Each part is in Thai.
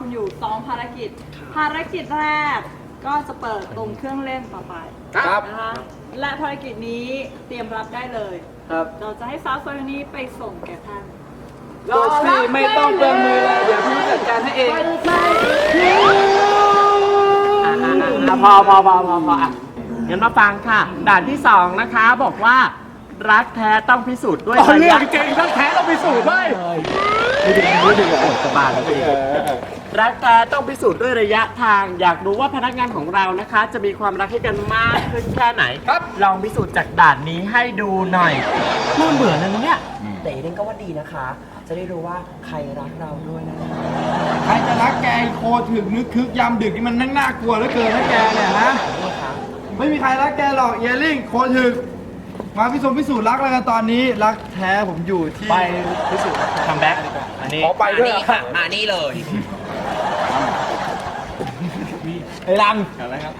คุณอยู่2ภารกิจ ภารกิจแรกก็จะเปิดตรงเครื่องเล่นต่อไปครับ นะคะและภารกิจนี้เตรียมรับได้เลย ครับเราจะให้สาวสวยคนนี้ไปส่งแก่ท่านโดยที่ไม่ต้องเปลืองมือเลยเดี๋ยวพี่จัดการให้เองอะพอพอพอพอพออะงั้นมาฟังค่ะ ด่านที่สองนะคะบอกว่า รักแท้ต้องพิสูจน์ด้วยอ๋อเรื่องระยะเก่งรักแท้ต้องพิสูจน์ด้วย ไม่ถึงไม่ถึงอะสบายแล้วพี่รักแท้ต้องพิสูจน์ด้วยระยะทาง อยากรู้ว่าพนักงานของเรานะคะ จะมีความรักให้กันมากขึ้นแค่ไหนครับ ลองพิสูจน์จากด่านนี้ให้ดูหน่อยพูดเหมือนนะเนี่ยแต่อีกนึงก็ว่าดีนะคะ จะได้รู้ว่าใครรักเราด้วยนะคะใครจะรักแกโคถึกนึกคึกยามดึกนี่มันนั่งน่ากลัวเหลือเกินนะแกเนี่ยฮะนี่ค่ะไม่มีใครรักแกหรอกเยลลิ่งโคถึก มาพิสูจน์พิสูจน์รักแล้วกันตอนนี้รักแท้ผมอยู่ที่ไปพิสูจน์คัมแบ็กอันนี้ขอไปด้วยนี่ค่ะมานี่เลยไอ้ลังอะไรครับ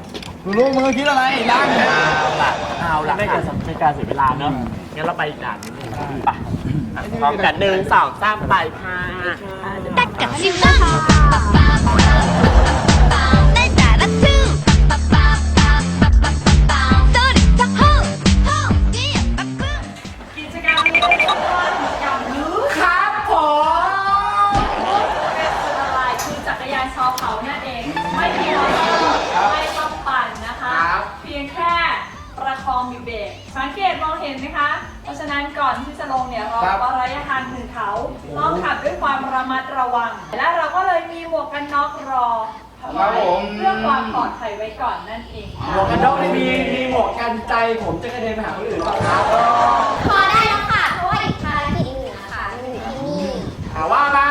รู้มึงคิดอะไรไอ้ลังเอาล่ะเอาล่ะไม่ค่ะการไม่การเสียเวลาเนอะงั้นเราไปอีกด่านหนึงไปอะพร้อมกันหนึ่งสองสามไปค่ะกับซิมนะ ระมัดระวัง และเราก็เลยมีหมวกกันน็อกรอครับผม เพื่อความปลอดภัยไว้ก่อนนั่นเองค่ะหมวกกันน็อกนี่มีมีหมวกกันใจผมจะกระเด็นไปหาคนอื่นเปล่าครับพอได้แล้วค่ะ เพราะว่าอีกภารกิจหนึ่งอะค่ะมันอยู่ที่นี่ ถามว่ามา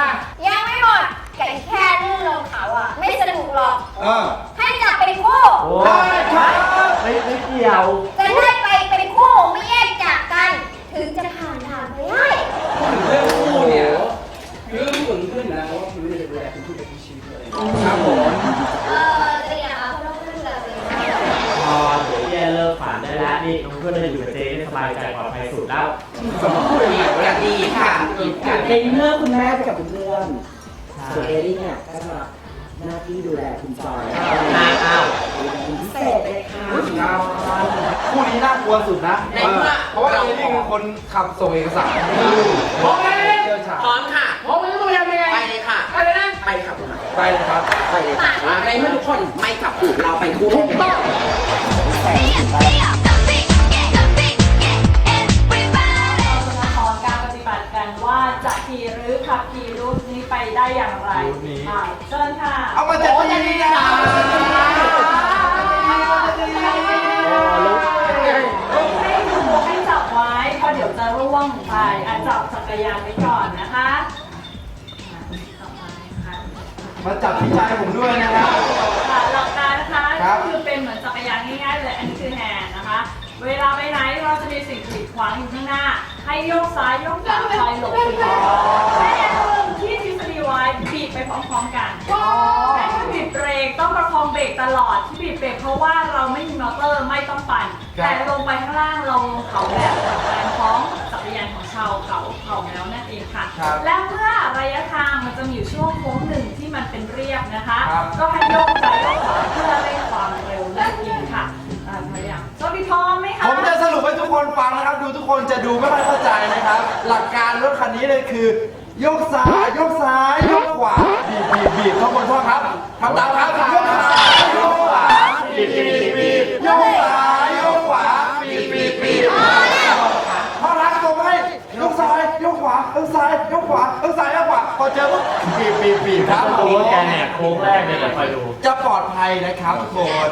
ยังไม่หมดแต่แค่ลื่นลงเขาอะไม่สนุกหรอก เออให้จับเป็นคู่ โอ้ยไม่ไม่เกี่ยวจ ครับผม เออจะเนี่ยค่ะเพราะเราขึ้นเลยพอเดี๋ยวแย่เลิกฝันได้แล้วนี่น้องเพื่อนได้อยู่กับเจ๊ได้สบายใจปลอดภัยสุดแล้วอย่างดีค่ะอีกค่ะเองเลิกคุณแม่ไปกับเพื่อนๆส่วนเอรี่เนี่ยก็จะรับหน้าที่ดูแลคุณจอยอ้าวเป็นพิเศษเลยค่ะคู่นี้น่ากลัวสุดนะในเมื่อเพราะว่าเยลลิ่งเป็นคนขับส่งเอกสารพร้อมไหมเชี่ยวชาญพร้อมค่ะพร้อมไหมต้องยังไงไปเลยค่ะไปเลยนะ ไปค่ะคุณ ไปเลยครับไปเลยค่ะในเมื่อทุกคนไม่ขับถูกเราไปคู่ถูกต้องเราจะมาขอการปฏิบัติกันว่าจะขี่หรือขับขี่รูทนี้ไปได้อย่างไรรูทนี้อ่าเชิญค่ะ เอามาจากที่นี่นะให้ดูให้จับไว้เพราะเดี๋ยวจะร่วงไปอะจับจักรยานไว้ก่อน มาจับที่ใจผมด้วยนะครับค่ะหลักการนะคะครับก็คือเป็นเหมือนจักรยานง่ายๆเลยอันนี้คือแฮนด์นะคะ เวลาไปไหนเราจะมีสิ่งกีดขวางอยู่ข้างหน้า ให้โยกซ้ายโยกขวาคอยหลบไปก่อนและอย่างหนึ่งที่ทฤษฎีไว้บีบไปพร้อมๆกันแต่ถ้าบีบเบรกต้องประคองเบรกตลอดที่บีบเบรกเพราะว่าเราไม่มีมอเตอร์ไม่ต้องปั่น ครับ แต่ลงไปข้างล่างเราลงเขาแบบการคล้องจักรยานของ ชาวเขาเขาแมวนั่นเองค่ะ ครับและเมื่อระยะทางมันจะมีอยู่ช่วงโค้งหนึ่งที่มันเป็นเรียบนะคะ ครับ ก็ให้โยกซ้ายโยกขวาเพื่อเร่งความเร็วนั่นเองค่ะอ่าพยายามโซบีพร้อมไหมคะผมจะสรุปให้ทุกคนฟังนะครับ ดูทุกคนจะดูไม่ค่อยเข้าใจนะครับ หลักการรถคันนี้เลยคือโยกซ้ายโยกซ้ายโยกขวาบีบบีบบีบทุกคนพ่อครับทำตามครับโยกซ้ายโยกขวาบีบบีบบีบโยกซ้ายโยกขวาบีบบีบบีบพ่อรักตัวให้โยกซ้ายโยกขวาโยกซ้ายโยกขวาโยกซ้ายโยกขวาพ อเจอปุ๊บบีบบีบบีบครับดูว่าแกแหกโค้งแรกเนี่ยเดี๋ยวคอยดู จะปลอดภัยนะครับทุกคน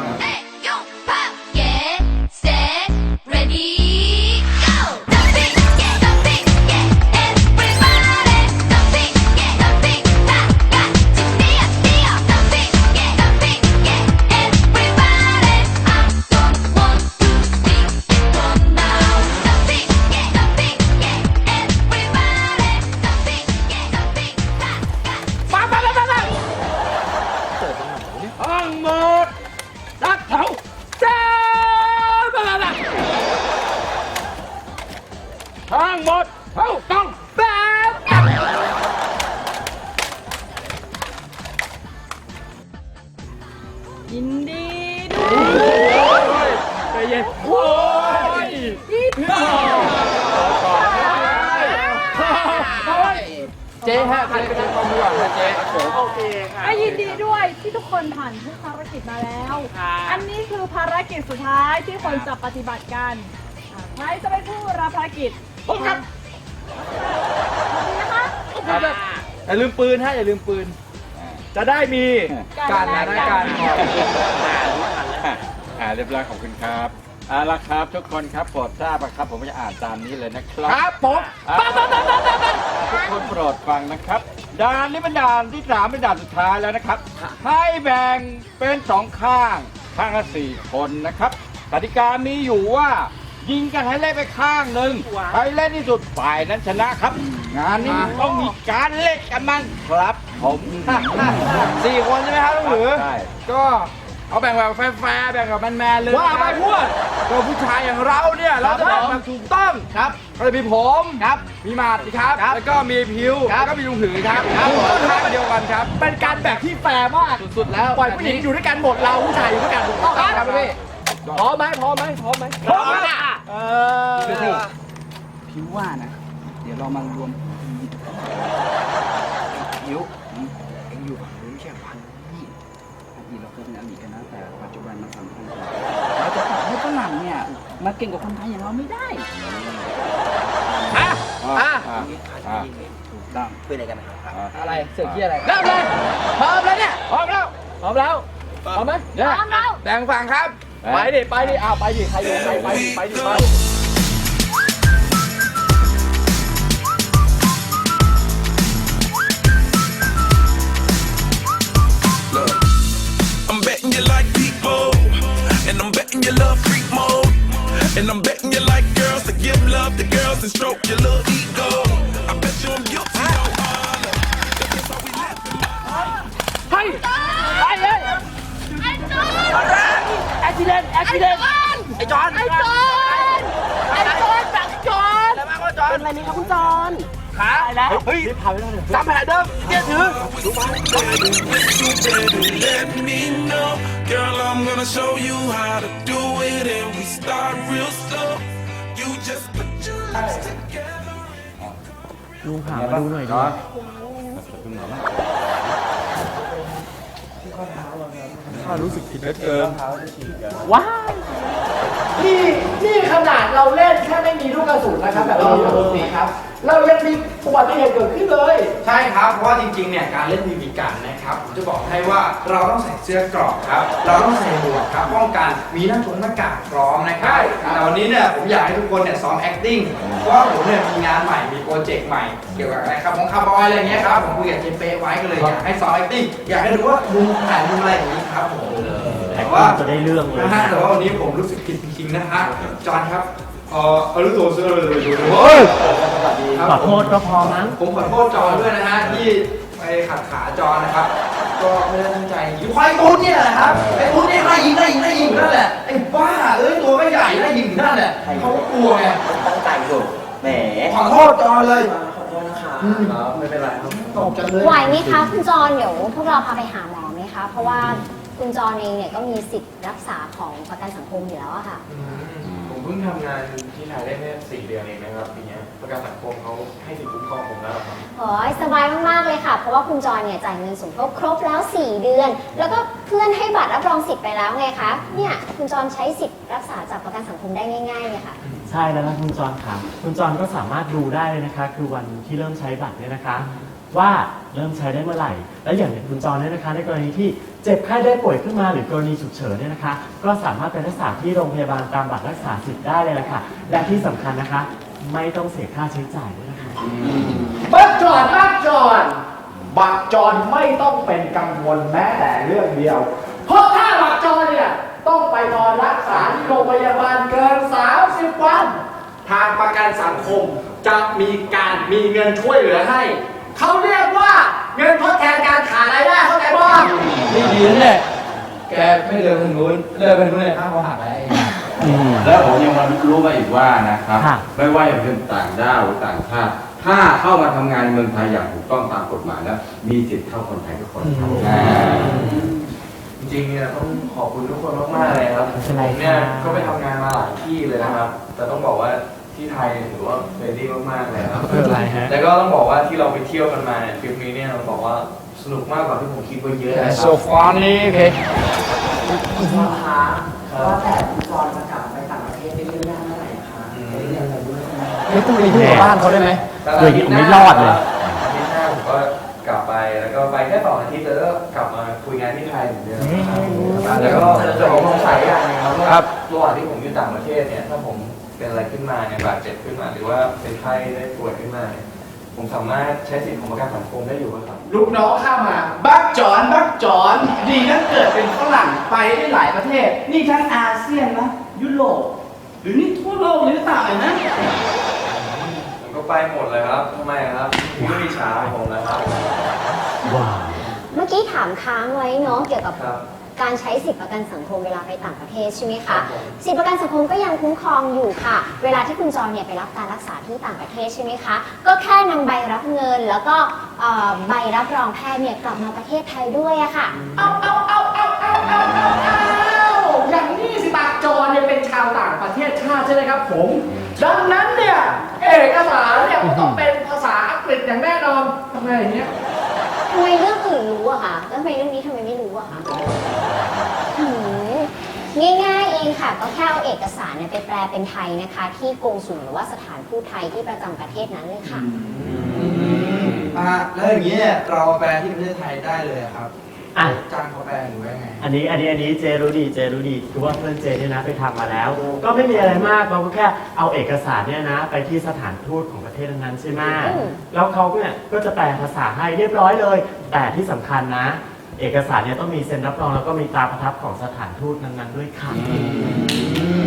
ย็นโอ้ยเจ๊ฮะใครเป็นคนดีกว่าเจ๊โอเคค่ะอะยินดีด้วยที่ทุกคนผ่านทุกภารกิจมาแล้วค่ะอันนี้คือภารกิจสุดท้ายที่คนจะปฏิบัติกันอะใครจะเป็นผู้รับภารกิจผมครับนี่นะคะ อย่าลืมปืนฮะอย่าลืมปืน จะได้มีการนะการ อ่า เรียบร้อยขอบคุณครับเอาละครับทุกคนครับโปรดทราบนะครับ ผมจะอ่านตามนี้เลยนะครับครับผมอ่าทุกคนโปรดฟังนะครับด่านนี้เป็นด่านที่สามเป็นด่านสุดท้ายแล้วนะครับ ให้แบ่งเป็นสองข้างข้างละสี่คนนะครับกติกามีอยู่ว่า ยิงกันให้เล่นไปข้างหนึ่งใครเล่นที่สุดฝ่ายนั้นชนะครับ งานนี้ต้องมีการเล่นกันบ้างครับ ผมสี่คนใช่ไหมครับลูกหรือใช่ก็ เอาแบ่งแบบแฟร์ๆแบ่งแบบแมนๆเลยว่าไปพวกก็ผู้ชายอย่างเราเนี่ยเราจะแบ่งแบบถูกต้องครับก็จะมีผมครับมีหมาดสิครับแล้วก็มีพิวแล้วก็มีลุงหือครับครับต้นทางเดียวกันครับ เป็นการแบ่งที่แฟร์มากสุดๆแล้วปล่อยผู้หญิงอยู่ด้วยกันหมดเราผู้ชายอยู่ด้วยกันถูกต้องครับพี่พร้อมไหมพร้อมไหมพร้อมไหมพร้อมค่ะเออพิวว่านะ เดี๋ยวเรามารวมพิวเอ็งอยู่ฝั่งนู้นไม่ใช่เหรอฝั่งนี้อ ดีเราเคยเป็นอดีตกันนะแต่ปัจจุบันมาทำกันเราจะตัดให้ฝรั่งเนี่ยมาเก่งกว่าคนไทยอย่างเราไม่ได้อะอ่าอะถูกต้องคุยอะไรกันนะครับอะไรเสือกที่อะไรเริ่มเลยพร้อมแล้วเนี่ยพร้อมแล้วพร้อมแล้วพร้อมไหมเนี่ยแบ่งฝั่งครับ ไปดิไปดิอ้าวไปดิใครอยู่ไปดิไปดิ and I'm betting you like girls to give love to girls and stroke your little ego. I bet you I'm guilty, no honor. That's why we laughing. ไปไปเลยแอคซิเดนต์แอคซิเดนต์ไอ้จอนไอ้จอนไอ้จอนจักจอนเป็นอะไรไหมครับคุณจอน ขาเฮ้ยพาไปแล้วเนี่ยจำแผลเดิมเกียร์ถือ let me know, girl. I'm gonna show you how to do it, and we start real slow. You just put your lips together. ลุงหามาดูหน่อยดิข้ารู้สึกผิดเหลือเกินว้ายนี่นี่ขนาดเราเล่นแค่ไม่มีลูกกระสุนนะครับแบบเรามีปกติครับ เรายังมีอุบัติเหตุเกิดขึ้นเลย ใช่ครับ เพราะว่าจริงๆ เนี่ยการเล่นบีบีกันนะครับ ผมจะบอกให้ว่าเราต้องใส่เสื้อกรอกครับ เราต้องใส่หมวกครับ ป้องกัน มีหน้าทงหน้ากากพร้อมนะครับแต่วันนี้เนี่ยผมอยากให้ทุกคนเนี่ยซ้อม acting เพราะว่าผมเนี่ยมีงานใหม่ มีโปรเจกต์ใหม่ เกี่ยวกับอะไรครับของคาร์บอยอะไรเงี้ยครับ ผมคุยกับเจมเป้ไว้ก็เลยอยากให้ซ้อม acting อยากให้ดูว่ามุมถ่ายมุมอะไรอย่างนี้ครับผมแต่ว่าจะได้เรื่องเลยนะฮะแต่ว่าวันนี้ผมรู้สึกผิดจริงๆนะฮะจอห์นครับ เอ่ออรุโตเซอร์เลยโอ้ยขอโทษก็พอมั้งผมขอโทษจอห์นด้วยนะฮะที่ไปขัดขาจอห์นนะครับ ก็ไม่ได้ตั้งใจยิงควายตูนเนี่ยแหละครับไอ้ตูนเนี่ยไล่ยิงไล่ยิงไล่ยิงอยู่นั่นแหละไอ้บ้าเอ้ยตัวไม่ใหญ่ไล่ยิงอยู่นั่นแหละเขาก็กลัวไงตั้งใจอยู่แหมขอโทษจอห์นเลยขอโทษนะคะไม่เป็นไรครับตกจังเลยไหวไหมคะคุณจรเดี๋ยวพวกเราพาไปหาหมอไหมคะเพราะว่าคุณจรเองเนี่ยก็มีสิทธิ์รักษาของประกันสังคมอยู่แล้วอะค่ะผมเพิ่งทำงานที่ไทยได้แค่สี่เดือนเองนะครับปีเนี้ยประกันสังคมเขาให้สิทธิคุ้มครองผมแล้วครับโอ้ยสบายมาก ๆ เลยค่ะ เพราะว่าคุณจรเนี่ยจ่ายเงินสมทบครบแล้ว 4 เดือน แล้วก็เพื่อนให้บัตรรับรองสิทธิ์ไปแล้วไงคะ เนี่ยคุณจรใช้สิทธิ์รักษาจากประกันสังคมได้ง่ายๆเลยค่ะ ใช่แล้วนะคุณจรค่ะ คุณจรก็สามารถดูได้เลยนะคะ คือวันที่เริ่มใช้บัตรเนี่ยนะคะ ว่าเริ่มใช้ได้เมื่อไหร่ และอย่างคุณจรเนี่ยนะคะ ในกรณีที่เจ็บไข้ได้ป่วยขึ้นมาหรือกรณีฉุกเฉินเนี่ยนะคะ ก็สามารถไปรักษาที่โรงพยาบาลตามบัตรรักษาสิทธิ์ได้เลยละค่ะ และที่สำคัญนะคะ ไม่ต้องเสียค่าใช้จ่ายด้วยนะคะ บัตรจอดบัตรจอดบัตรจอดไม่ต้องเป็นกังวลแม้แต่เรื่องเดียว เพราะถ้าบัตรจอดเนี่ยต้องไปนอนรักษาที่โรงพยาบาลเกิน 30 วัน ทางประกันสังคมจะมีการมีเงินช่วยเหลือให้ เขาเรียกว่าเงินทดแทนการขาดรายได้เข้าใจบ้างนี่ดีนะเนี่ยแกไม่เดินทางนู้นเดินไปทางนู้นเลยข้างเขาหักอะไรแล้วผมยังมารู้มาอีกว่านะครับค่ะไม่ว่าจะเป็นต่างด้าวหรือต่างชาติถ้าเข้ามาทำงานในเมืองไทยอย่างถูกต้องตามกฎหมายแล้ว มีสิทธิ์เท่าคนไทยทุกคนครับอ่าจริงๆเนี่ยต้องขอบคุณทุกคนมากๆเลยครับไม่เป็นไรผมเนี่ยครับก็ไปทำงานมาหลายที่เลยนะครับ แต่ต้องบอกว่า ที่ไทยถือว่าเฟรนลี่มากๆเลยครับไม่เป็นไรฮะ แล้วก็ต้องบอกว่าที่เราไปเที่ยวกันมาเนี่ยทริปนี้เนี่ยเราบอกว่าสนุกมากกว่าที่ผมคิดไว้เยอะนะครับ so funny โอเคคุณจอนคะว่าแต่คุณจอนจะกลับไปต่างประเทศไปเยี่ยมญาติเมื่อไหร่คะไปเรียนอะไรด้วยใช่ไหมไม่ต้องไปยุ่งกับบ้านเขาได้ไหมตัวอย่างนี้ผมไม่รอดเลย อาทิตย์หน้าผมก็กลับไปแล้วก็ไปแค่สองอาทิตย์แล้วก็กลับมาคุยงานที่ไทยเหมือนเดิมครับแล้วก็แต่ผมสงสัยอย่างหนึงครับว่าครับระหว่างที่ผมอยู่ต่างประเทศเนี่ยถ้าผมเป็น อะไรขึ้นมาเนี่ยบาดเจ็บขึ้นมา หรือว่าเป็นไข้ได้ป่วยขึ้นมาเนี่ยผมสามารถใช้สิทธิ์ของประกันสังคมได้อยู่ไหมครับ ลูกน้องเข้ามาบักจอนบักจอนดีนะเกิดเป็นฝรั่งไปได้หลายประเทศ นี่ทั้งอาเซียนนะยุโรปหรือนี่ทั่วโลกเลยหรือเปล่าเนี่ยนะผมก็ไปหมดเลยครับทำไมครับคุณไม่มีช้าผมนะครับว้าวเมื่อกี้ถามค้างไว้เนาะเกี่ยวกับ ครับ การใช้สิทธิประกันสังคมเวลาไปต่างประเทศใช่ไหมครัคะบผมสิทธิประกันสังคมก็ยังคุ้มครองอยู่ค่ะ เวลาที่คุณจรเนี่ยไปรับการรักษาที่ต่างประเทศใช่ไหมคะ ก็แค่นำใบรับเงิน แล้วก็เอ่อใบรับรองแพทย์เนี่ยกลับมาประเทศไทยด้วยอะค่ะ เอาเอาเอาเอาเอาเอาเอาเอาอย่างนี้สิบักจอนเนี่ยเป็นชาวต่างประเทศชาติใช่ไหมครับผม ดังนั้นเนี่ยเอกสารเนี่ยมันต้องเป็นภาษาอังกฤษอย่างแน่นอนทำไมอย่างเงี้ยทำไมเรื่องอื่นรู้อะคะแล้วทำไมเรื่องนี้ทำไมไม่รู้อะคะหืม ง่ายๆเองค่ะ ก็แค่เอาเอกสารเนี่ยไปแปลเป็นไทยนะคะ ที่กงสุลหรือว่าสถานทูตไทยที่ประจำประเทศนั้นเลยค่ะ อ่าแล้วอย่างนี้เนี่ยเราแปลที่ประเทศไทยได้เลยอะครับอะ จ้างเขาแปลหรือว่าไง อันนี้อันนี้อันนี้เจรู้ดีเจรู้ดีคือว่าเพื่อนเจเนี่ยนะไปทำมาแล้ว ก็ไม่มีอะไรมากเราก็แค่เอาเอกสารเนี่ยนะ ไปที่สถานทูตของประเทศนั้นๆใช่ไหมอืม แล้วเขาเนี่ยก็จะแปลภาษาให้เรียบร้อยเลย แต่ที่สำคัญนะ เอกสารเนี่ยต้องมีเซ็นรับรองแล้วก็มีตราประทับของสถานทูตนั้นๆด้วยค่ะ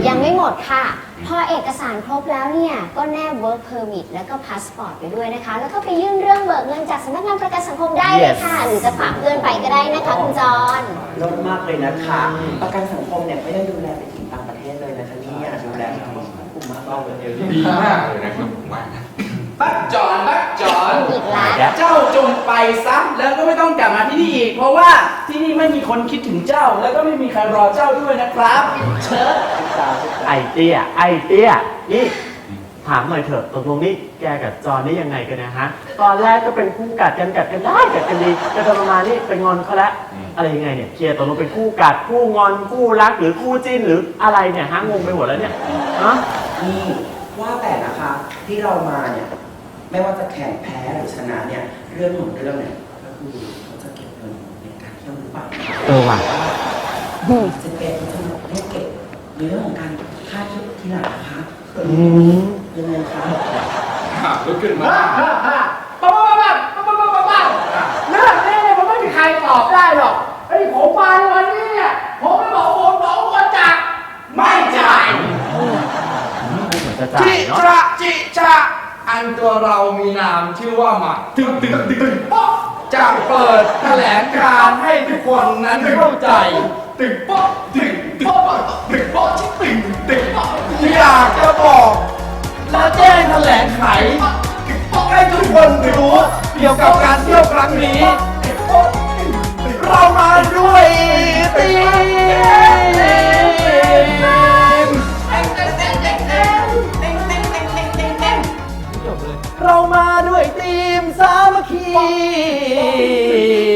ยังไม่หมดค่ะ พอเอกสารครบแล้วเนี่ย ก็แนบ work permit แล้วก็ passport ไปด้วยนะคะ แล้วก็ไปยื่นเรื่องเบิกเงินจากสำนักงานประกันสังคมได้เลยค่ะหรือจะฝากเพื่อนไปก็ได้นะคะคุณจรลดมากเลยนะคะ ประกันสังคมเนี่ยไม่ได้ดูแลไปถึงต่างประเทศเลยนะคะเนี่ยดูแลถึงกลุ่มมากเลย ดีมากเลยนะครับผมว่า บักจอนบักจอนอีกแล้วเจ้าจงไปซะแล้วก็ไม่ต้องกลับมาที่นี่อีก เพราะว่าที่นี่ไม่มีคนคิดถึงเจ้า แล้วก็ไม่มีใครรอเจ้าด้วยนะครับ เชิญไอเตี้ยไอเตี้ยนี่ถามหน่อยเถอะตกลงนี่แกกับจอนนี่ยังไงกันนะฮะ ตอนแรกก็เป็นคู่กัดกันกัดกันได้กัดกันดีแต่ตอนมานี่เป็นงอนเขาละอะไรยังไงเนี่ยเคลียร์ตกลงเป็นคู่กัดคู่งอนคู่รักหรือคู่จิ้นหรืออะไรเนี่ยฮะงงไปหมดแล้วเนี่ยฮะนี่ว่าแต่นะคะที่เรามาเนี่ย ไม่ว่าจะแข่งแพ้หรือชนะเนี่ยเรื่องของเรื่องเนี่ยก็คือเขาจะเก็บเงินในการเที่ยวหรือเปล่าเออว่ะจะเป็นทั้งหมดเรียกเก็บในเรื่องของการค่าเที่ยวที่หลังนะคะอืมยังไงคะลุกขึ้นมาฮ่าฮ่าฮ่าปั๊บปั๊บปั๊บปั๊บปั๊บปั๊บปั๊บเรื่องนี้เนี่ยมันไม่มีใครตอบได้หรอกไอ้ยผมมาในวันนี้เนี่ยผมไม่บอกโอนบอกโอนจากไม่จ่ายเหมือนจะจ่าจิยเนาะระจิจะ อันตัวเรามีนามชื่อว่าหมัดตึงตึงตึงตึงป๊อกจะเปิดแถลงการให้ทุกคนนั้นเข้าใจ ตึงป๊อกตึงตึงป๊อกตึงป๊อที่ตึงตึงป๊อกอยากจะบอก และแจ้งแถลงไขให้ทุกคนรู้เกี่ยวกับการเที่ยวครั้งนี้ เรามาด้วยตี 你。